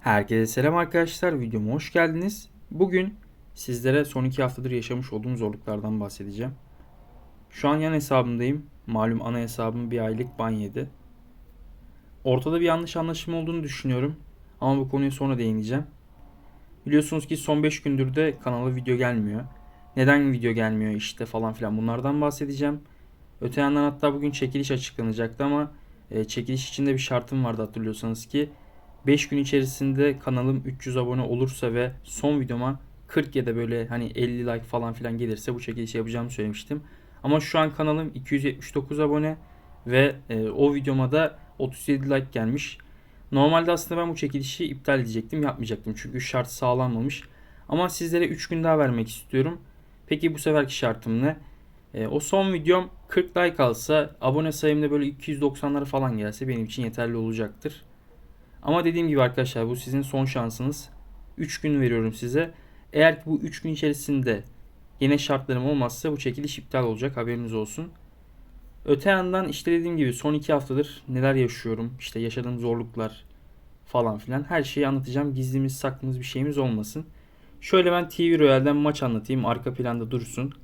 Herkese selam arkadaşlar. Videoma hoş geldiniz. Bugün sizlere son iki haftadır yaşamış olduğum zorluklardan bahsedeceğim. Şu an yan hesabımdayım. Malum ana hesabım bir aylık ban yedi. Ortada bir yanlış anlaşılma olduğunu düşünüyorum. Ama bu konuya sonra değineceğim. Biliyorsunuz ki son 5 gündür de kanala video gelmiyor. Neden video gelmiyor işte falan filan bunlardan bahsedeceğim. Öte yandan hatta bugün çekiliş açıklanacaktı ama e, çekiliş içinde bir şartım vardı hatırlıyorsanız ki 5 gün içerisinde kanalım 300 abone olursa ve son videoma 40 ya da böyle hani 50 like falan filan gelirse bu çekilişi yapacağımı söylemiştim. Ama şu an kanalım 279 abone ve e, o videoma da 37 like gelmiş. Normalde aslında ben bu çekilişi iptal edecektim, yapmayacaktım çünkü şart sağlanmamış. Ama sizlere 3 gün daha vermek istiyorum. Peki bu seferki şartım ne? E, o son videom 40 like alsa, abone sayımda böyle 290'lara falan gelse benim için yeterli olacaktır. Ama dediğim gibi arkadaşlar bu sizin son şansınız. 3 gün veriyorum size. Eğer ki bu 3 gün içerisinde yine şartlarım olmazsa bu çekiliş iptal olacak haberiniz olsun. Öte yandan işte dediğim gibi son 2 haftadır neler yaşıyorum, işte yaşadığım zorluklar falan filan her şeyi anlatacağım. Gizlimiz saklımız bir şeyimiz olmasın. Şöyle ben TV Royale'den maç anlatayım. Arka planda dursun.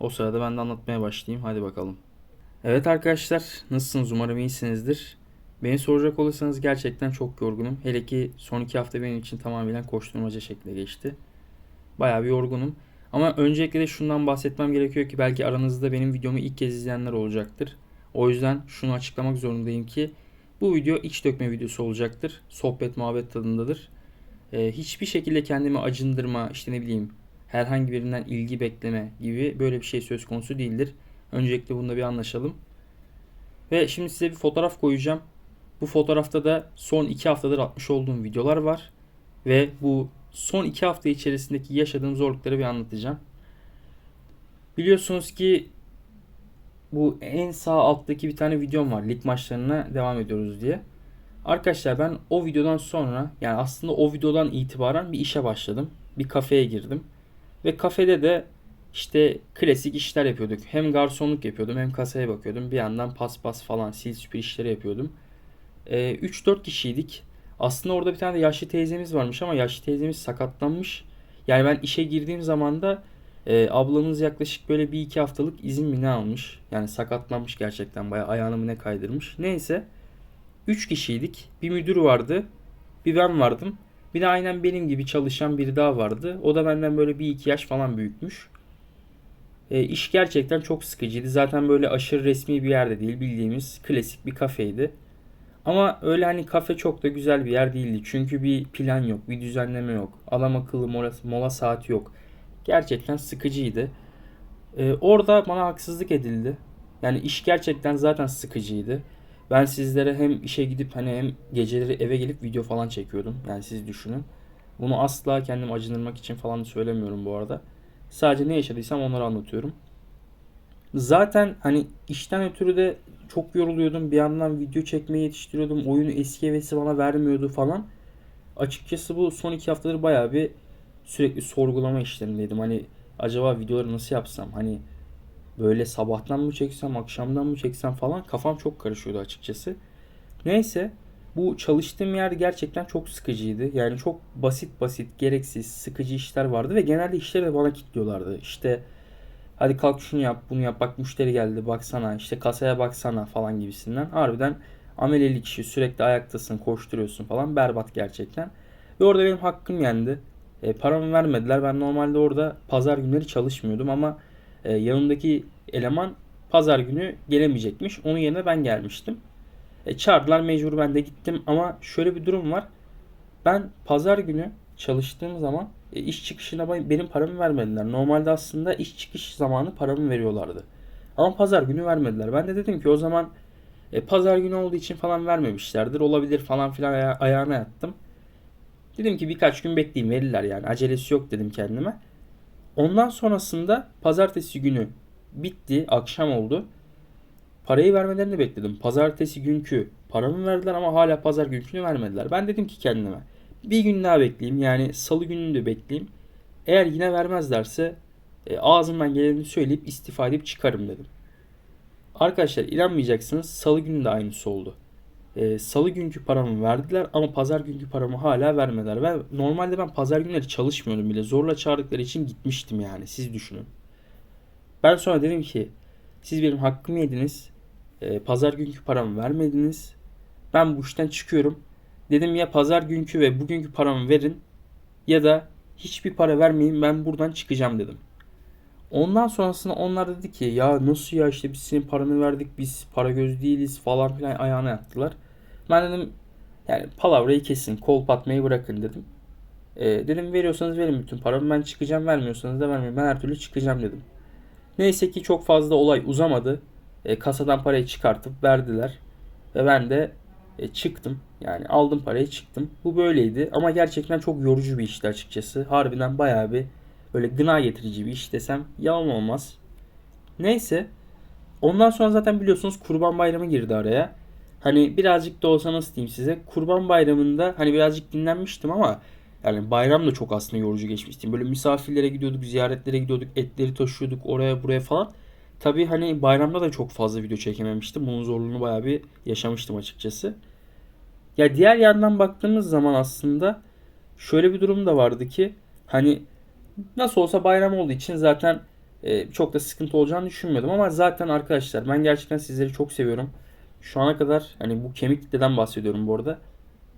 O sırada ben de anlatmaya başlayayım. Hadi bakalım. Evet arkadaşlar nasılsınız? Umarım iyisinizdir. Beni soracak olursanız gerçekten çok yorgunum. Hele ki son iki hafta benim için tamamen koşturmaca şekilde geçti. Bayağı bir yorgunum. Ama öncelikle de şundan bahsetmem gerekiyor ki belki aranızda benim videomu ilk kez izleyenler olacaktır. O yüzden şunu açıklamak zorundayım ki bu video iç dökme videosu olacaktır. Sohbet muhabbet tadındadır. Ee, hiçbir şekilde kendimi acındırma, işte ne bileyim herhangi birinden ilgi bekleme gibi böyle bir şey söz konusu değildir. Öncelikle bunda bir anlaşalım. Ve şimdi size bir fotoğraf koyacağım. Bu fotoğrafta da son 2 haftadır atmış olduğum videolar var. Ve bu son 2 hafta içerisindeki yaşadığım zorlukları bir anlatacağım. Biliyorsunuz ki bu en sağ alttaki bir tane videom var. Lig maçlarına devam ediyoruz diye. Arkadaşlar ben o videodan sonra yani aslında o videodan itibaren bir işe başladım. Bir kafeye girdim. Ve kafede de işte klasik işler yapıyorduk. Hem garsonluk yapıyordum hem kasaya bakıyordum. Bir yandan paspas falan sil süpür işleri yapıyordum. Ee, 3-4 kişiydik. Aslında orada bir tane de yaşlı teyzemiz varmış ama yaşlı teyzemiz sakatlanmış. Yani ben işe girdiğim zaman da e, ablamız yaklaşık böyle bir iki haftalık izin mi ne almış. Yani sakatlanmış gerçekten bayağı ayağını mı ne kaydırmış. Neyse 3 kişiydik. Bir müdür vardı. Bir ben vardım. Bir de aynen benim gibi çalışan biri daha vardı. O da benden böyle bir iki yaş falan büyükmüş. E, iş gerçekten çok sıkıcıydı. Zaten böyle aşırı resmi bir yerde değil. Bildiğimiz klasik bir kafeydi. Ama öyle hani kafe çok da güzel bir yer değildi. Çünkü bir plan yok, bir düzenleme yok. Adam akıllı mola, mola saati yok. Gerçekten sıkıcıydı. Ee, orada bana haksızlık edildi. Yani iş gerçekten zaten sıkıcıydı. Ben sizlere hem işe gidip hani hem geceleri eve gelip video falan çekiyordum. Yani siz düşünün. Bunu asla kendim acındırmak için falan söylemiyorum bu arada. Sadece ne yaşadıysam onları anlatıyorum. Zaten hani işten ötürü de çok yoruluyordum. Bir yandan video çekmeye yetiştiriyordum. Oyunu eski hevesi bana vermiyordu falan. Açıkçası bu son iki haftadır bayağı bir sürekli sorgulama işlerindeydim. Hani acaba videoları nasıl yapsam? Hani böyle sabahtan mı çeksem, akşamdan mı çeksem falan kafam çok karışıyordu açıkçası. Neyse bu çalıştığım yer gerçekten çok sıkıcıydı. Yani çok basit basit, gereksiz, sıkıcı işler vardı ve genelde işleri de bana kilitliyorlardı. İşte Hadi kalk şunu yap, bunu yap. Bak müşteri geldi, baksana. işte kasaya baksana falan gibisinden. Harbiden amelelik işi sürekli ayaktasın, koşturuyorsun falan. Berbat gerçekten. Ve orada benim hakkım yendi. E, paramı vermediler. Ben normalde orada pazar günleri çalışmıyordum ama e, yanındaki eleman pazar günü gelemeyecekmiş. Onun yerine ben gelmiştim. E, çağırdılar mecbur ben de gittim ama şöyle bir durum var. Ben pazar günü çalıştığım zaman e, iş çıkışına benim paramı vermediler. Normalde aslında iş çıkış zamanı paramı veriyorlardı. Ama pazar günü vermediler. Ben de dedim ki o zaman e, pazar günü olduğu için falan vermemişlerdir. Olabilir falan filan aya- ayağına yattım. Dedim ki birkaç gün bekleyeyim verirler yani. Acelesi yok dedim kendime. Ondan sonrasında pazartesi günü bitti. Akşam oldu. Parayı vermelerini bekledim. Pazartesi günkü paramı verdiler ama hala pazar günkünü vermediler. Ben dedim ki kendime bir gün daha bekleyeyim. Yani salı gününü de bekleyeyim. Eğer yine vermezlerse e, ağzımdan geleni söyleyip istifa edip çıkarım dedim. Arkadaşlar inanmayacaksınız salı günü de aynısı oldu. Ee, salı günkü paramı verdiler ama pazar günkü paramı hala vermediler. Ve normalde ben pazar günleri çalışmıyordum bile. Zorla çağırdıkları için gitmiştim yani siz düşünün. Ben sonra dedim ki siz benim hakkımı yediniz. Ee, pazar günkü paramı vermediniz. Ben bu işten çıkıyorum. Dedim ya pazar günkü ve bugünkü paramı verin ya da hiçbir para vermeyin ben buradan çıkacağım dedim. Ondan sonrasında onlar dedi ki ya nasıl ya işte biz senin paranı verdik biz para göz değiliz falan filan ayağına yattılar. Ben dedim yani palavrayı kesin kol atmayı bırakın dedim. Ee, dedim veriyorsanız verin bütün paramı ben çıkacağım vermiyorsanız da vermeyin ben her türlü çıkacağım dedim. Neyse ki çok fazla olay uzamadı. E, kasadan parayı çıkartıp verdiler. Ve ben de e, çıktım. Yani aldım parayı çıktım. Bu böyleydi ama gerçekten çok yorucu bir işti açıkçası. Harbiden bayağı bir böyle gına getirici bir iş desem yalan olmaz. Neyse. Ondan sonra zaten biliyorsunuz Kurban Bayramı girdi araya. Hani birazcık da olsa nasıl diyeyim size. Kurban Bayramı'nda hani birazcık dinlenmiştim ama yani bayram da çok aslında yorucu geçmişti. Böyle misafirlere gidiyorduk, ziyaretlere gidiyorduk, etleri taşıyorduk oraya buraya falan. Tabii hani bayramda da çok fazla video çekememiştim. Bunun zorluğunu bayağı bir yaşamıştım açıkçası. Ya diğer yandan baktığımız zaman aslında şöyle bir durum da vardı ki hani nasıl olsa bayram olduğu için zaten e, çok da sıkıntı olacağını düşünmüyordum ama zaten arkadaşlar ben gerçekten sizleri çok seviyorum. Şu ana kadar hani bu kemik kitleden bahsediyorum bu arada.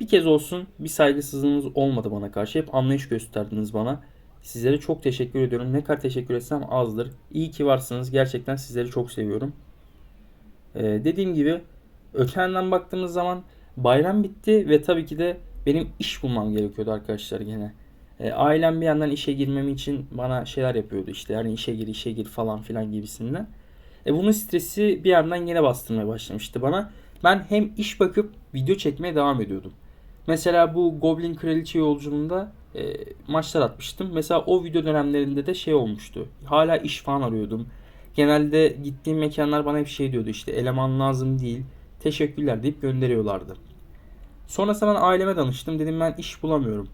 Bir kez olsun bir saygısızlığınız olmadı bana karşı. Hep anlayış gösterdiniz bana. Sizlere çok teşekkür ediyorum. Ne kadar teşekkür etsem azdır. İyi ki varsınız. Gerçekten sizleri çok seviyorum. Ee, dediğim gibi öte yandan baktığımız zaman bayram bitti ve tabii ki de benim iş bulmam gerekiyordu arkadaşlar gene. Ee, ailem bir yandan işe girmem için bana şeyler yapıyordu işte. Yani işe gir işe gir falan filan gibisinden. E bunun stresi bir yandan yine bastırmaya başlamıştı bana. Ben hem iş bakıp video çekmeye devam ediyordum. Mesela bu Goblin Kraliçe yolculuğunda e, maçlar atmıştım. Mesela o video dönemlerinde de şey olmuştu. Hala iş falan arıyordum. Genelde gittiğim mekanlar bana hep şey diyordu işte eleman lazım değil. Teşekkürler deyip gönderiyorlardı. Sonrasında ben aileme danıştım. Dedim ben iş bulamıyorum.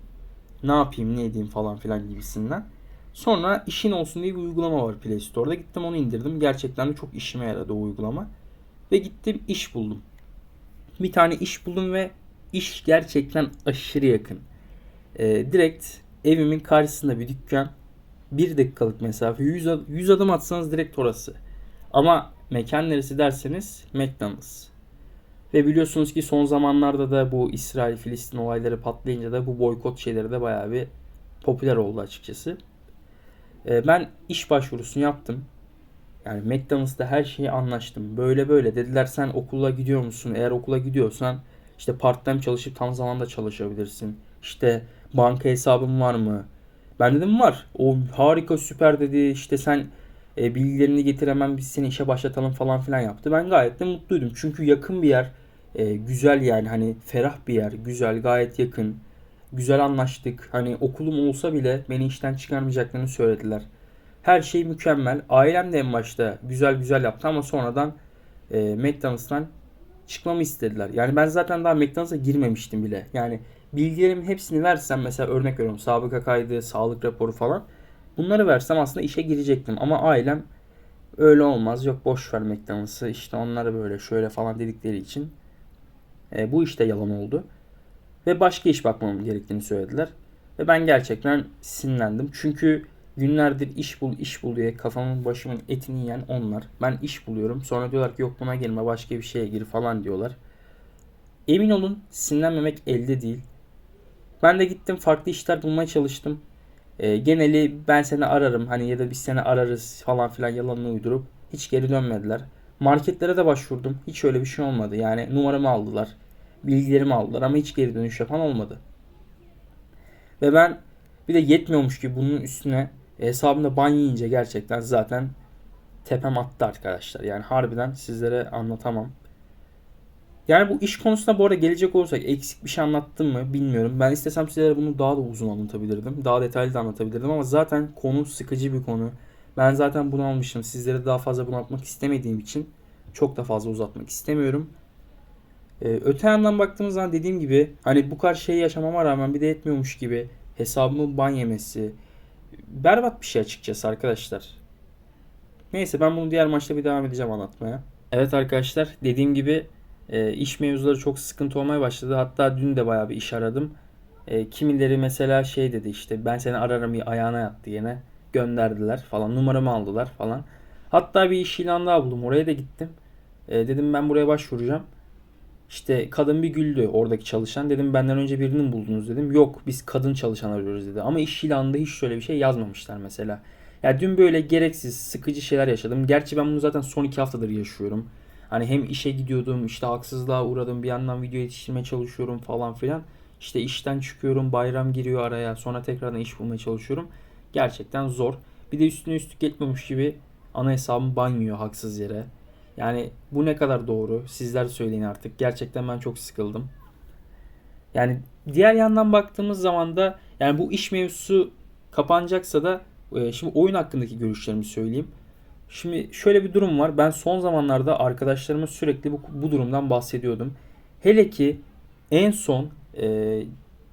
Ne yapayım ne edeyim falan filan gibisinden. Sonra işin olsun diye bir uygulama var Play Store'da. Gittim onu indirdim. Gerçekten de çok işime yaradı o uygulama. Ve gittim iş buldum. Bir tane iş buldum ve iş gerçekten aşırı yakın. Ee, direkt evimin karşısında bir dükkan. Bir dakikalık mesafe. 100, ad- 100 adım atsanız direkt orası. Ama mekan neresi derseniz McDonald's. Ve biliyorsunuz ki son zamanlarda da bu İsrail-Filistin olayları patlayınca da bu boykot şeyleri de bayağı bir popüler oldu açıkçası. Ee, ben iş başvurusunu yaptım. Yani McDonald's'ta her şeyi anlaştım. Böyle böyle dediler sen okula gidiyor musun? Eğer okula gidiyorsan işte part-time çalışıp tam zamanda çalışabilirsin. İşte banka hesabın var mı? Ben dedim var. O harika süper dedi. İşte sen e, bilgilerini getir hemen biz seni işe başlatalım falan filan yaptı. Ben gayet de mutluydum. Çünkü yakın bir yer. e, güzel yani hani ferah bir yer. Güzel gayet yakın. Güzel anlaştık. Hani okulum olsa bile beni işten çıkarmayacaklarını söylediler. Her şey mükemmel. Ailem de en başta güzel güzel yaptı ama sonradan e, McDonald's'tan çıkmamı istediler. Yani ben zaten daha McDonald's'a girmemiştim bile. Yani bilgilerimin hepsini versem mesela örnek veriyorum sabıka kaydı, sağlık raporu falan. Bunları versem aslında işe girecektim ama ailem öyle olmaz. Yok boş ver McDonald's'ı işte onları böyle şöyle falan dedikleri için e, bu işte yalan oldu. Ve başka iş bakmam gerektiğini söylediler. Ve ben gerçekten sinirlendim. Çünkü günlerdir iş bul iş bul diye kafamın başımın etini yiyen onlar. Ben iş buluyorum. Sonra diyorlar ki yok buna girme başka bir şeye gir falan diyorlar. Emin olun sinirlenmemek elde değil. Ben de gittim farklı işler bulmaya çalıştım. Ee, geneli ben seni ararım hani ya da biz seni ararız falan filan yalanını uydurup hiç geri dönmediler. Marketlere de başvurdum. Hiç öyle bir şey olmadı. Yani numaramı aldılar. Bilgilerimi aldılar ama hiç geri dönüş yapan olmadı. Ve ben bir de yetmiyormuş ki bunun üstüne hesabımda ban yiyince gerçekten zaten tepem attı arkadaşlar. Yani harbiden sizlere anlatamam. Yani bu iş konusunda bu arada gelecek olursak eksik bir şey anlattım mı bilmiyorum. Ben istesem sizlere bunu daha da uzun anlatabilirdim. Daha detaylı da anlatabilirdim ama zaten konu sıkıcı bir konu. Ben zaten bunu almışım. Sizlere daha fazla bunu atmak istemediğim için çok da fazla uzatmak istemiyorum. Ee, öte yandan baktığımız zaman dediğim gibi hani bu kadar şey yaşamama rağmen bir de yetmiyormuş gibi hesabımı ban yemesi berbat bir şey açıkçası arkadaşlar. Neyse ben bunu diğer maçta bir devam edeceğim anlatmaya. Evet arkadaşlar dediğim gibi e, iş mevzuları çok sıkıntı olmaya başladı. Hatta dün de bayağı bir iş aradım. E, kimileri mesela şey dedi işte ben seni ararım ayağına yattı yine. Gönderdiler falan numaramı aldılar falan. Hatta bir iş ilanı daha buldum oraya da gittim. E, dedim ben buraya başvuracağım. İşte kadın bir güldü oradaki çalışan. Dedim benden önce birini mi buldunuz dedim. Yok biz kadın çalışan arıyoruz dedi. Ama iş ilanında hiç şöyle bir şey yazmamışlar mesela. Ya dün böyle gereksiz, sıkıcı şeyler yaşadım. Gerçi ben bunu zaten son iki haftadır yaşıyorum. Hani hem işe gidiyordum, işte haksızlığa uğradım, bir yandan video yetiştirmeye çalışıyorum falan filan. İşte işten çıkıyorum, bayram giriyor araya, sonra tekrardan iş bulmaya çalışıyorum. Gerçekten zor. Bir de üstüne üstlük etmemiş gibi ana hesabım banyo haksız yere. Yani bu ne kadar doğru? Sizler söyleyin artık. Gerçekten ben çok sıkıldım. Yani diğer yandan baktığımız zaman da yani bu iş mevzusu kapanacaksa da e, şimdi oyun hakkındaki görüşlerimi söyleyeyim. Şimdi şöyle bir durum var. Ben son zamanlarda arkadaşlarıma sürekli bu, bu durumdan bahsediyordum. Hele ki en son e,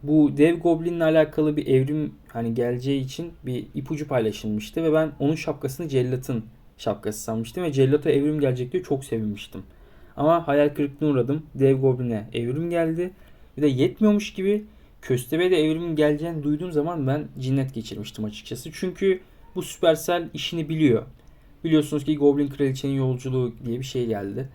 bu Dev Goblin'le alakalı bir evrim hani geleceği için bir ipucu paylaşılmıştı ve ben onun şapkasını Cellat'ın şapkası sanmıştım ve Cellat'a evrim gelecek diye çok sevinmiştim. Ama hayal kırıklığına uğradım. Dev Goblin'e evrim geldi. Bir de yetmiyormuş gibi Köstebe'ye de evrimin geleceğini duyduğum zaman ben cinnet geçirmiştim açıkçası. Çünkü bu Supercell işini biliyor. Biliyorsunuz ki Goblin Kraliçenin Yolculuğu diye bir şey geldi.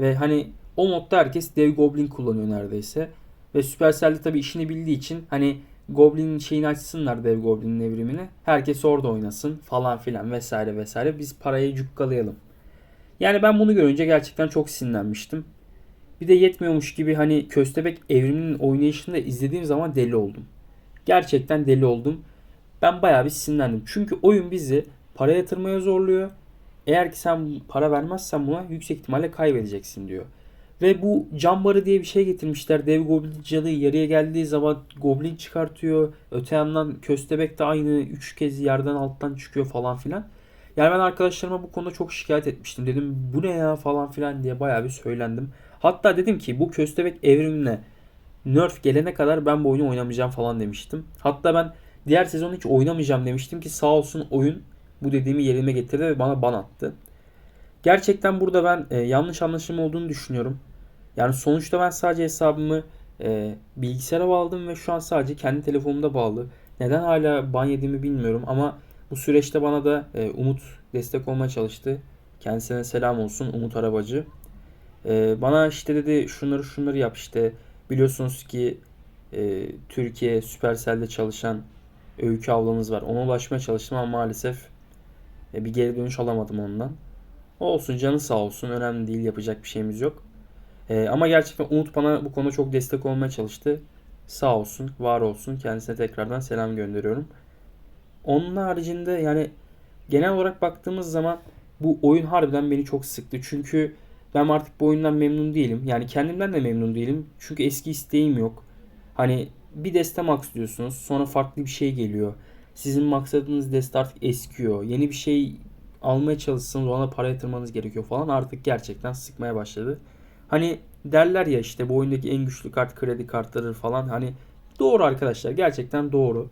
Ve hani o modda herkes dev Goblin kullanıyor neredeyse. Ve Supercell de tabii işini bildiği için hani Goblin'in şeyini açsınlar dev Goblin'in evrimini. Herkes orada oynasın falan filan vesaire vesaire. Biz parayı cukkalayalım. Yani ben bunu görünce gerçekten çok sinirlenmiştim. Bir de yetmiyormuş gibi hani Köstebek evriminin oynayışını da izlediğim zaman deli oldum. Gerçekten deli oldum. Ben bayağı bir sinirlendim. Çünkü oyun bizi para yatırmaya zorluyor. Eğer ki sen para vermezsen buna yüksek ihtimalle kaybedeceksin diyor. Ve bu cam barı diye bir şey getirmişler. Dev goblin cadı yarıya geldiği zaman goblin çıkartıyor. Öte yandan köstebek de aynı 3 kez yerden alttan çıkıyor falan filan. Yani ben arkadaşlarıma bu konuda çok şikayet etmiştim. Dedim bu ne ya falan filan diye bayağı bir söylendim. Hatta dedim ki bu köstebek evrimine nerf gelene kadar ben bu oyunu oynamayacağım falan demiştim. Hatta ben diğer sezon hiç oynamayacağım demiştim ki sağ olsun oyun bu dediğimi yerime getirdi ve bana ban attı. Gerçekten burada ben e, yanlış anlaşılma olduğunu düşünüyorum. Yani sonuçta ben sadece hesabımı e, bilgisayara bağladım ve şu an sadece kendi telefonumda bağlı. Neden hala ban yediğimi bilmiyorum ama bu süreçte bana da e, Umut destek olmaya çalıştı. Kendisine selam olsun Umut Arabacı. E, bana işte dedi şunları şunları yap işte. Biliyorsunuz ki e, Türkiye Supercell'de çalışan Öykü ablamız var. Ona ulaşmaya çalıştım ama maalesef e, bir geri dönüş alamadım ondan. Olsun canı sağ olsun. Önemli değil yapacak bir şeyimiz yok. E, ama gerçekten Umut bana bu konuda çok destek olmaya çalıştı. Sağ olsun, var olsun. Kendisine tekrardan selam gönderiyorum. Onun haricinde yani genel olarak baktığımız zaman bu oyun harbiden beni çok sıktı. Çünkü ben artık bu oyundan memnun değilim. Yani kendimden de memnun değilim. Çünkü eski isteğim yok. Hani bir deste max diyorsunuz. Sonra farklı bir şey geliyor. Sizin maksadınız deste artık eskiyor. Yeni bir şey almaya çalışsanız ona para yatırmanız gerekiyor falan. Artık gerçekten sıkmaya başladı. Hani derler ya işte bu oyundaki en güçlü kart kredi kartları falan. Hani doğru arkadaşlar. Gerçekten doğru.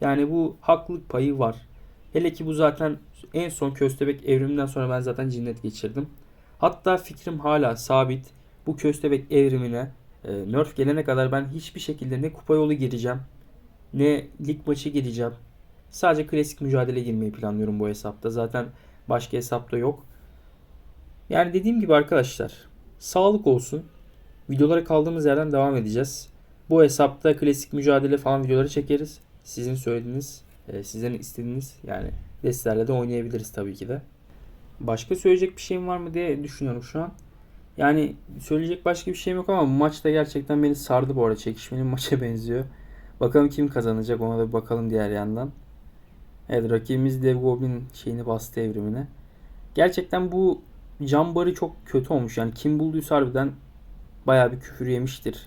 Yani bu haklılık payı var. Hele ki bu zaten en son köstebek evriminden sonra ben zaten cinnet geçirdim. Hatta fikrim hala sabit. Bu köstebek evrimine e, nerf gelene kadar ben hiçbir şekilde ne kupa yolu gireceğim ne lig maçı gireceğim. Sadece klasik mücadele girmeyi planlıyorum bu hesapta. Zaten başka hesapta yok. Yani dediğim gibi arkadaşlar sağlık olsun. Videolara kaldığımız yerden devam edeceğiz. Bu hesapta klasik mücadele falan videoları çekeriz. Sizin söylediğiniz, e, sizlerin istediğiniz yani destelerle de oynayabiliriz tabii ki de. Başka söyleyecek bir şeyim var mı diye düşünüyorum şu an. Yani söyleyecek başka bir şeyim yok ama bu maç da gerçekten beni sardı bu arada. Çekişmeli bir maça benziyor. Bakalım kim kazanacak ona da bir bakalım diğer yandan. Evet rakibimiz Dev Goblin şeyini bastı evrimine. Gerçekten bu cam barı çok kötü olmuş. Yani kim bulduysa harbiden bayağı bir küfür yemiştir.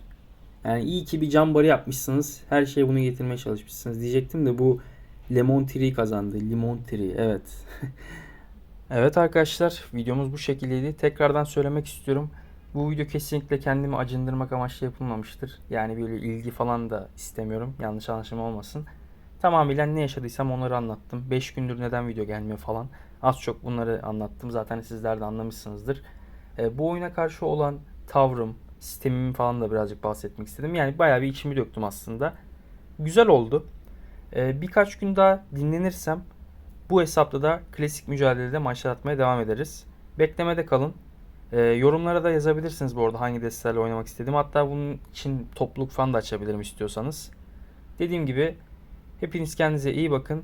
Yani iyi ki bir cam barı yapmışsınız. Her şeye bunu getirmeye çalışmışsınız. Diyecektim de bu Lemon Tree kazandı. Limon Tree evet. evet arkadaşlar videomuz bu şekildeydi. Tekrardan söylemek istiyorum. Bu video kesinlikle kendimi acındırmak amaçlı yapılmamıştır. Yani böyle ilgi falan da istemiyorum. Yanlış anlaşılma olmasın. Tamamıyla ne yaşadıysam onları anlattım. 5 gündür neden video gelmiyor falan. Az çok bunları anlattım. Zaten sizler de anlamışsınızdır. E, bu oyuna karşı olan tavrım, sistemimi falan da birazcık bahsetmek istedim. Yani bayağı bir içimi döktüm aslında. Güzel oldu. E, birkaç gün daha dinlenirsem bu hesapta da klasik mücadelede maçlar atmaya devam ederiz. Beklemede kalın. E, yorumlara da yazabilirsiniz bu arada hangi destelerle oynamak istediğimi. Hatta bunun için topluluk falan da açabilirim istiyorsanız. Dediğim gibi hepiniz kendinize iyi bakın.